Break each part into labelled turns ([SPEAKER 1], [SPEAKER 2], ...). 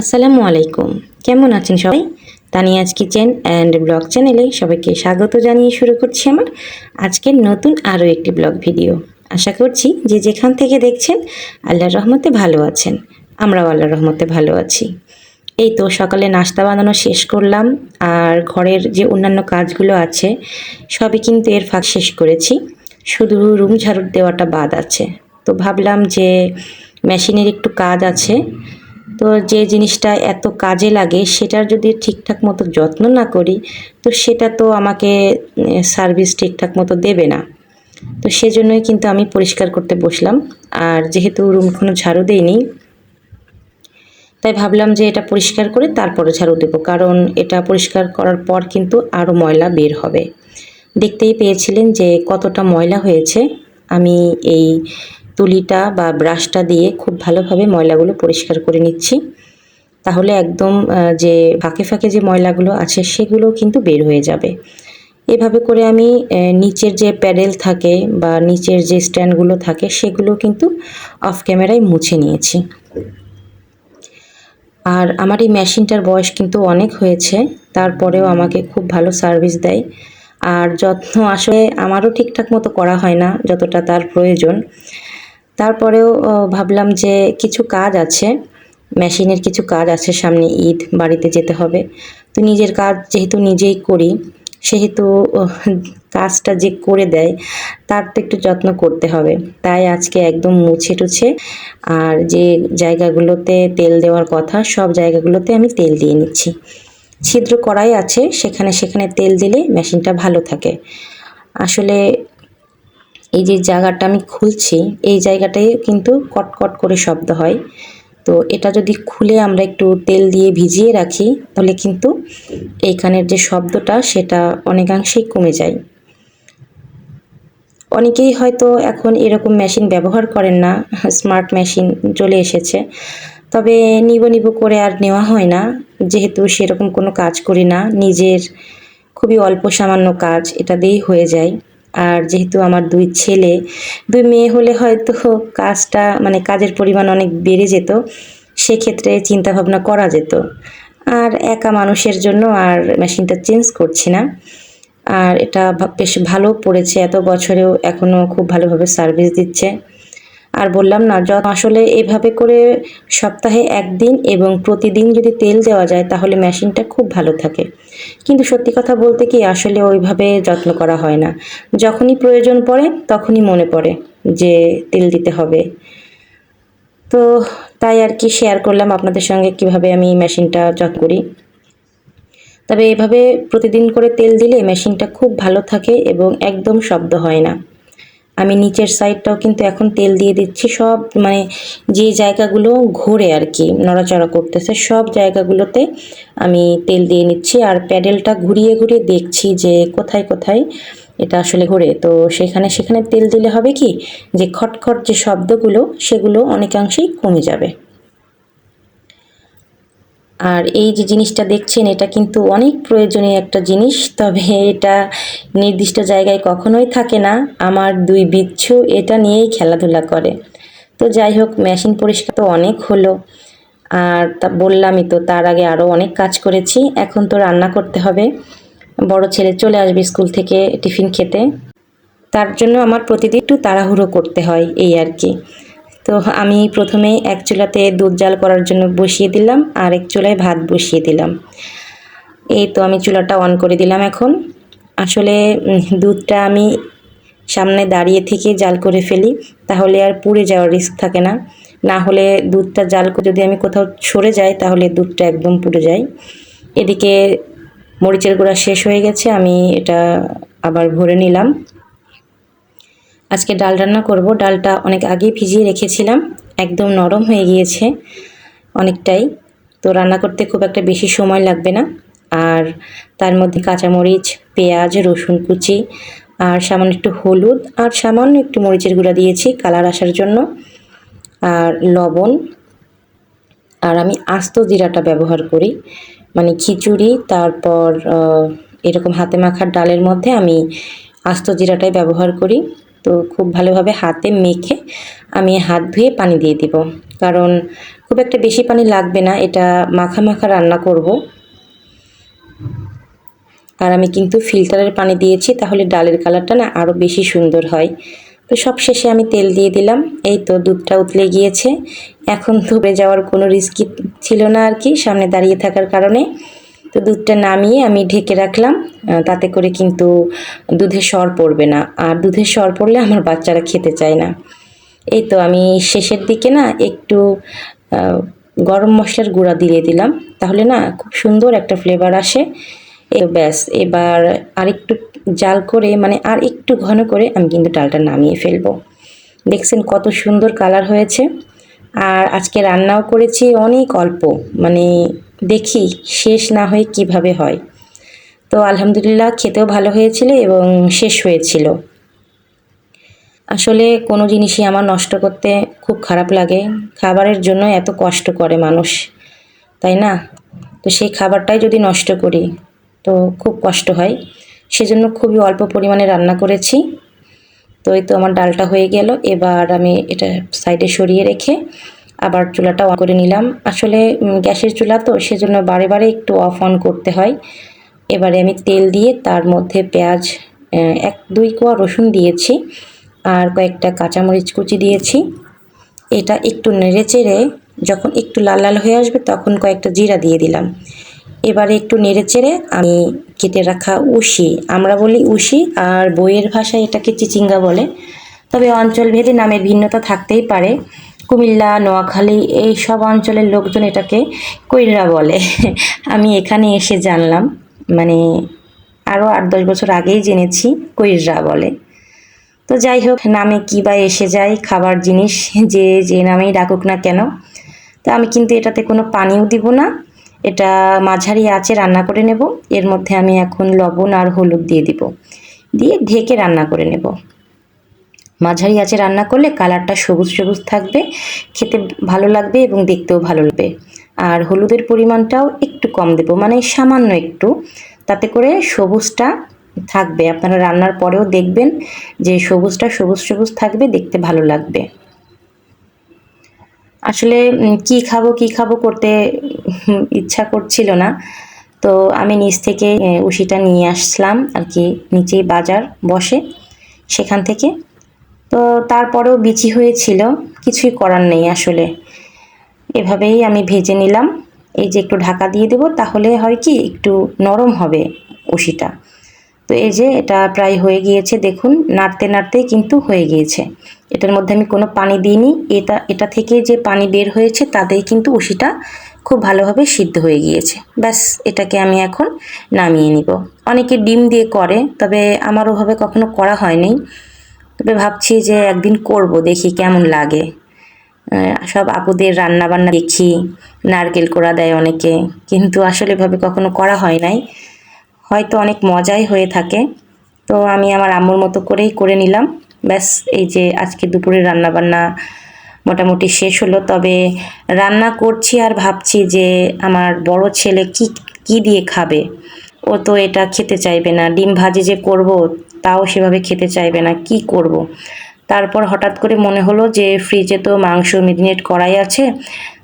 [SPEAKER 1] আসসালামু আলাইকুম। কেমন আছেন সবাই? তানিয়াজ কিচেন অ্যান্ড ব্লগ চ্যানেলে সবাইকে স্বাগত জানিয়ে শুরু করছি আমার আজকের নতুন আরও একটি ব্লগ ভিডিও। আশা করছি যে যেখান থেকে দেখছেন আল্লাহর রহমতে ভালো আছেন। আমরাও আল্লাহর রহমতে ভালো আছি। এই তো সকালে নাস্তা বানানো শেষ করলাম আর ঘরের যে অন্যান্য কাজগুলো আছে, সবই কিন্তু এর ফাঁক শেষ করেছি। শুধু রুম ঝাড়ু দেওয়াটা বাদ আছে। তো ভাবলাম যে মেশিনের একটু কাজ আছে তো যে জিনিসটা এত কাজে লাগে, সেটার যদি ঠিকঠাক মতো যত্ন না করি, তো সেটা তো আমাকে সার্ভিস ঠিকঠাক মতো দেবে না। তো সেজন্যই কিন্তু আমি পরিষ্কার করতে বসলাম। আর যেহেতু রুম কোনো ঝাড়ু দেইনি, তাই ভাবলাম যে এটা পরিষ্কার করে তারপরে ঝাড়ু দেবো। কারণ এটা পরিষ্কার করার পর কিন্তু আরও ময়লা বের হবে। দেখতেই পেয়েছিলেন যে কতটা ময়লা হয়েছে। আমি এই তুলিটা বা ব্রাশটা দিয়ে খুব ভালোভাবে ময়লাগুলো পরিষ্কার করে নিচ্ছি। তাহলে একদম যে ফাঁকে ফাঁকে যে ময়লাগুলো আছে সেগুলো কিন্তু বের হয়ে যাবে। এভাবে করে আমি নিচের যে প্যাডেল থাকে বা নিচের যে স্ট্যান্ডগুলো থাকে সেগুলো কিন্তু অফ ক্যামেরায় মুছে নিয়েছি। আর আমার এই মেশিনটার বয়স কিন্তু অনেক হয়েছে, তারপরেও আমাকে খুব ভালো সার্ভিস দেয়। আর যত্ন আসলে আমারও ঠিকঠাক মতো করা হয় না, যতটা তার প্রয়োজন। তারপরেও ভাবলাম যে কিছু কাজ আছে, মেশিনের কিছু কাজ আছে সামনে ঈদ, বাড়িতে যেতে হবে। তো নিজের কাজ যেহেতু নিজেই করি, সেহেতু কাজটা যে করে দেয়, তার তো একটু যত্ন করতে হবে। তাই আজকে একদম মুছে টুছে, আর যে জায়গাগুলোতে তেল দেওয়ার কথা, সব জায়গাগুলোতে আমি তেল দিয়ে নিচ্ছি। ছিদ্র করাই আছে, সেখানে সেখানে তেল দিলে মেশিনটা ভালো থাকে। আসলে এই যে জায়গাটা আমি খুলছি, এই জায়গাটায় কিন্তু কটকট করে শব্দ হয়। তো এটা যদি খুলে আমরা একটু তেল দিয়ে ভিজিয়ে রাখি, তাহলে কিন্তু এইখানের যে শব্দটা, সেটা অনেকাংশেই কমে যায়। অনেকেই হয়তো এখন এরকম মেশিন ব্যবহার করেন না স্মার্ট মেশিন চলে এসেছে। তবে নিব নিব করে আর নেওয়া হয় না, যেহেতু সেরকম কোনো কাজ করি না, নিজের খুবই অল্প সামান্য কাজ, এটা দিয়েই হয়ে যায়। আর যেহেতু আমার দুই ছেলে, দুই মেয়ে হলে হয়তো কাজটা মানে কাজের পরিমাণ অনেক বেড়ে যেত, সেক্ষেত্রে চিন্তাভাবনা করা যেত। আর একা মানুষের জন্য আর মেশিনটা চেঞ্জ করছি না। আর এটা বেশ ভালো পড়েছে, এত বছরেও এখনও খুব ভালোভাবে সার্ভিস দিচ্ছে। আর বললাম না, যত আসলে এভাবে করে সপ্তাহে একদিন এবং প্রতিদিন যদি তেল দেওয়া যায়, তাহলে মেশিনটা খুব ভালো থাকে। কিন্তু সত্যি কথা বলতে কি, আসলে ওইভাবে যত্ন করা হয় না। যখনই প্রয়োজন পড়ে, তখনই মনে পড়ে যে তেল দিতে হবে। তো তাই আর কি শেয়ার করলাম আপনাদের সঙ্গে কীভাবে আমি মেশিনটা যত্ন করি। তবে এভাবে প্রতিদিন করে তেল দিলে মেশিনটা খুব ভালো থাকে এবং একদম শব্দ হয় না। আমি নিচের সাইডটাও কিন্তু এখন তেল দিয়ে দিচ্ছি। সব মানে যে জায়গাগুলো ঘোরে আর কি নড়াচড়া করতেছে, সব জায়গাগুলোতে আমি তেল দিয়ে নিচ্ছি। আর প্যাডেলটা ঘুরিয়ে ঘুরিয়ে দেখছি যে কোথায় কোথায় এটা আসলে ঘোরে। তো সেখানে সেখানে তেল দিলে হবে কি? যে খটখট যে শব্দগুলো, সেগুলো অনেকাংশেই কমে যাবে। আর এই যে জিনিসটা দেখছেন, এটা কিন্তু অনেক প্রয়োজনীয় একটা জিনিস, তবে এটা নির্দিষ্ট জায়গায় কখনোই থাকে না। আমার দুই বিচ্ছু এটা নিয়েই খেলাধুলা করে। তো যাই হোক, মেশিন পরিষ্কার তো অনেক হলো। আর তা বললামই তো, তার আগে আরও অনেক কাজ করেছি। এখন তো রান্না করতে হবে। বড় ছেলে চলে আসবে স্কুল থেকে টিফিন খেতে। তার জন্য আমার প্রতিদিন একটু তাড়াহুড়ো করতে হয়, এই আর কি। তো আমি প্রথমে এক চুলাতে দুধ জাল করার জন্য বসিয়ে দিলাম আর এক চুলায় ভাত বসিয়ে দিলাম। এই তো আমি চুলাটা অন করে দিলাম এখন। আসলে দুধটা আমি সামনে দাঁড়িয়ে থেকে জাল করে ফেলি, তাহলে আর পুড়ে যাওয়ার রিস্ক থাকে না। না হলে দুধটা জাল যদি আমি কোথাও সরে যাই, তাহলে দুধটা একদম পুড়ে যায়। এদিকে মরিচের গুঁড়া শেষ হয়ে গেছে, আমি এটা আবার ভরে নিলাম। আজকে ডাল রান্না করব। ডালটা অনেক আগেই ভিজিয়ে রেখেছিলাম। একদম নরম হয়ে গিয়েছে অনেকটাই। তো রান্না করতে খুব একটা বেশি সময় লাগবে না। আর তার মধ্যে কাঁচামরিচ, পেঁয়াজ, রসুন কুচি আর সামান্য একটু হলুদ আর সামান্য একটু মরিচের গুঁড়া দিয়েছি কালার আসার জন্য। আর লবণ। আর আমি আস্ত জিরাটা ব্যবহার করি। মানে খিচুড়ি, তারপর এরকম হাতে মাখার ডালের মধ্যে আমি আস্ত জিরাটাই ব্যবহার করি। তো খুব ভালোভাবে হাতে মেখে আমি হাত ধুয়ে পানি দিয়ে দিব। কারণ খুব একটা বেশি পানি লাগবে না, এটা মাখা মাখা রান্না করব। আর আমি কিন্তু ফিল্টারের পানি দিয়েছি, তাহলে ডালের কালারটা না আরও বেশি সুন্দর হয়। তো সব শেষে আমি তেল দিয়ে দিলাম, এই তো দুধটা উতলে গিয়েছে। এখন ধুবে যাওয়ার কোনো রিস্কি ছিল না আর কি, সামনে দাঁড়িয়ে থাকার কারণে। তো দুধটা নামিয়ে আমি ঢেকে রাখলাম। তাতে করে কিন্তু দুধের স্বর পড়বে না। আর দুধের স্বর পড়লে আমার বাচ্চারা খেতে চায় না। এই তো আমি শেষের দিকে না একটু গরম মশলার গুঁড়া দিয়ে দিলাম। তাহলে না খুব সুন্দর একটা ফ্লেভার আসে। ব্যাস, এবার আরেকটু জাল করে মানে আর একটু ঘন করে আমি কিন্তু ডালটা নামিয়ে ফেলব। দেখছেন কত সুন্দর কালার হয়েছে। আর আজকে রান্নাও করেছি অনেক অল্প মানে দেখি শেষ না হয়ে কীভাবে হয়। তো আলহামদুলিল্লাহ খেতেও ভালো হয়েছিল এবং শেষ হয়েছিল। আসলে কোনো জিনিসই আমার নষ্ট করতে খুব খারাপ লাগে। খাবারের জন্য এত কষ্ট করে মানুষ, তাই না? তো সেই খাবারটাই যদি নষ্ট করি, তো খুব কষ্ট হয়। সেজন্য খুবই অল্প পরিমাণে রান্না করেছি। তো এই তো আমার ডালটা হয়ে গেল। এবার আমি এটা সাইডে সরিয়ে রেখে আবার চুলাটা অন করে নিলাম। আসলে গ্যাসের চুলা তো, সেজন্য বারে বারে একটু অফ অন করতে হয়। এবারে আমি তেল দিয়ে তার মধ্যে পেঁয়াজ এক, দুই কোয়া রসুন দিয়েছি আর কয়েকটা কাঁচামরিচ কুচি দিয়েছি। এটা একটু নেড়ে চেড়ে যখন একটু লাল লাল হয়ে আসবে তখন কয়েকটা জিরা দিয়ে দিলাম। এবারে একটু নেড়ে চেড়ে আমি কেটে রাখা উশি। আমরা বলি উশি, আর বইয়ের ভাষায় এটাকে চিচিঙ্গা বলে। তবে অঞ্চল ভেদে নামের ভিন্নতা থাকতেই পারে। কুমিল্লা, নোয়াখালী এই সব অঞ্চলের লোকজন এটাকে কৈরা বলে। আমি এখানে এসে জানলাম মানে আরও আট দশ বছর আগেই জেনেছি কৈরা বলে। তো যাই হোক, নামে কী বা এসে যায়, খাবার জিনিস যে যে নামেই ডাকুক না কেন। তো আমি কিন্তু এটাতে কোনো পানিও দিব না। এটা মাঝারি আঁচে রান্না করে নেব। এর মধ্যে আমি এখন লবণ আর হলুদ দিয়ে দিব। দিয়ে ঢেকে রান্না করে নেব। মাঝারি আঁচে রান্না করলে কালারটা সবুজ সবুজ থাকবে, খেতে ভালো লাগবে এবং দেখতেও ভালো লাগবে। আর হলুদের পরিমাণটাও একটু কম দেব মানে সামান্য একটু। তাতে করে সবুজটা থাকবে। আপনারা রান্নার পরেও দেখবেন যে সবুজটা সবুজ সবুজ থাকবে, দেখতে ভালো লাগবে। আসলে কি খাব কি খাব করতে ইচ্ছা করছিল না। তো আমি নিচ থেকে উশিটা নিয়ে আসলাম আর কি, নিচেই বাজার বসে সেখান থেকে। তো তারপরেও বিচি হয়েছিল, কিছুই করার নেই আসলে। এভাবেই আমি ভেজে নিলাম। এই যে একটু ঢাকা দিয়ে দেবো, তাহলে হয় কি, একটু নরম হবে উশিটা। এই যে এটা প্রায় হয়ে গিয়েছে, দেখুন, নাড়তে নাড়তেই কিন্তু হয়ে গিয়েছে। এটার মধ্যে আমি কোনো পানি দিইনি। এটা এটা থেকে যে পানি বের হয়েছে, তাতেই কিন্তু উশিটা খুব ভালোভাবে সিদ্ধ হয়ে গিয়েছে। ব্যাস, এটাকে আমি এখন নামিয়ে নিব। অনেকে ডিম দিয়ে করে, তবে আমার ওভাবে কখনো করা হয়নি। তবে ভাবছি যে একদিন করব, দেখি কেমন লাগে। সব আপুদের রান্না বান্না দেখি, নারকেল কোড়া দেয় অনেকে, কিন্তু আসলে এভাবে কখনো করা হয় নাই। হয়তো অনেক মজাই হয়ে থাকে। তো আমি আমার আম্মুর মতো করেই করে নিলাম। ব্যাস, এই যে আজকে দুপুরে রান্না বান্না মোটামুটি শেষ হলো। তবে রান্না করছি আর ভাবছি যে আমার বড় ছেলে কি কি দিয়ে খাবে? ও তো এটা খেতে চাইবে না। ডিম ভাজি যে করব, তাও সেভাবে খেতে চাইবে না। কি করব। তারপর হঠাৎ করে মনে হলো যে ফ্রিজে তো মাংস মেরিনেট করাই আছে।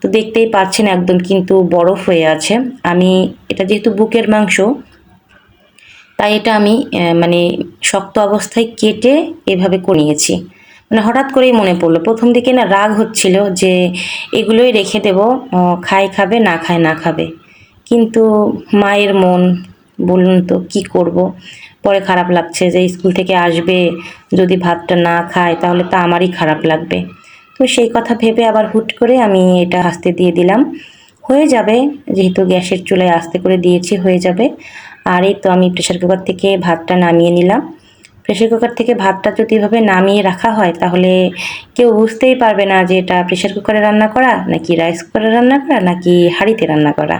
[SPEAKER 1] তো দেখতেই পাচ্ছেন একদম কিন্তু বরফ হয়ে আছে। আমি, এটা যেহেতু বুকের মাংস তাই এটা আমি মানে শক্ত অবস্থায় কেটে এভাবে করে নিয়েছি। মানে হঠাৎ করেই মনে পড়ল, প্রথম দিকে না রাগ হচ্ছিল যে এগুলোই রেখে দেব খায় খাবে, না খায় না খাবে। কিন্তু মায়ের মন, বলুন তো কি করব? পরে খারাপ লাগছে যে স্কুল থেকে আসবে, যদি ভাতটা না খায় তাহলে তা আমারই খারাপ লাগবে। তো সেই কথা ভেবে আবার হুট করে আমি এটা আস্তে দিয়ে দিলাম। হয়ে যাবে, যেহেতু গ্যাসের চুলায় আস্তে করে দিয়েছি, হয়ে যাবে। আর এই তো আমি প্রেশার কুকার থেকে ভাতটা নামিয়ে নিলাম। প্রেশার কুকার থেকে ভাতটা যদি এভাবে নামিয়ে রাখা হয়, তাহলে কেউ বুঝতেই পারবে না যে এটা প্রেশার কুকারে রান্না করা, নাকি রাইস কুকারে রান্না করা, নাকি হাঁড়িতে রান্না করা।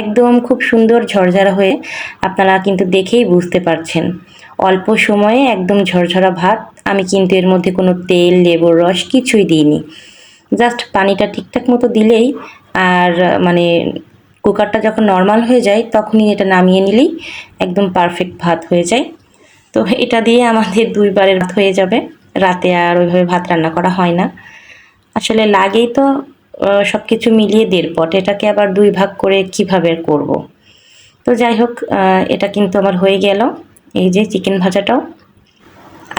[SPEAKER 1] একদম খুব সুন্দর ঝরঝরা হয়ে আপনারা কিন্তু দেখেই বুঝতে পারছেন। অল্প সময়ে একদম ঝরঝরা ভাত, আমি কিন্তু এর মধ্যে কোনো তেল, লেবুর রস কিছুই দিইনি। জাস্ট পানিটা ঠিকঠাক মতো দিলেই, আর মানে কুকারটা যখন নর্মাল হয়ে যায়, তখনই এটা নামিয়ে নিলেই একদম পারফেক্ট ভাত হয়ে যায়। তো এটা দিয়ে আমাদের দুইবারের ভাত হয়ে যাবে। রাতে আর ওইভাবে ভাত রান্না করা হয় না। আসলে লাগেই তো সব কিছু মিলিয়ে দেড় পট। এটাকে আবার দুই ভাগ করে কীভাবে করব। তো যাই হোক এটা কিন্তু আমার হয়ে গেল। এই যে চিকেন ভাজাটাও।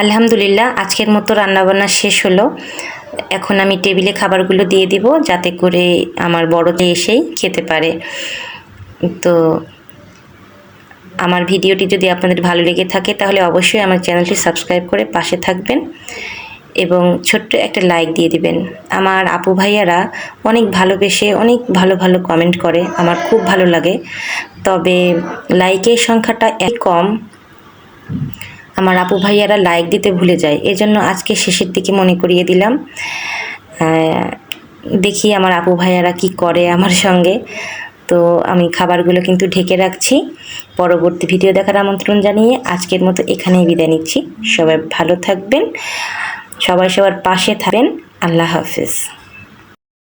[SPEAKER 1] আলহামদুলিল্লাহ, আজকের মতো রান্নাবান্না শেষ হলো। এখন আমি টেবিলে খাবারগুলো দিয়ে দিব যাতে করে আমার বড়তে এসেই খেতে পারে। তো আমার ভিডিওটি যদি আপনাদের ভালো লেগে থাকে তাহলে অবশ্যই আমার চ্যানেলটি সাবস্ক্রাইব করে পাশে থাকবেন এবং ছোট্ট একটা লাইক দিয়ে দিবেন। আমার আপু ভাইয়ারা অনেক ভালোবেসে অনেক ভালো ভালো কমেন্ট করে, আমার খুব ভালো লাগে। তবে লাইকের সংখ্যাটা এক কম। আমার আপু ভাইয়ারা লাইক দিতে ভুলে যায়। এজন্য আজকে শেষের দিকে মনে করিয়ে দিলাম। দেখি আমার আপু ভাইয়ারা কি করে আমার সঙ্গে। তো আমি খাবারগুলো কিন্তু ঢেকে রাখছি। পরবর্তী ভিডিও দেখার আমন্ত্রণ জানিয়ে আজকের মতো এখানেই বিদায় নিচ্ছি। সবাই ভালো থাকবেন। সবাই সবার পাশে থাকবেন। আল্লাহ হাফিজ।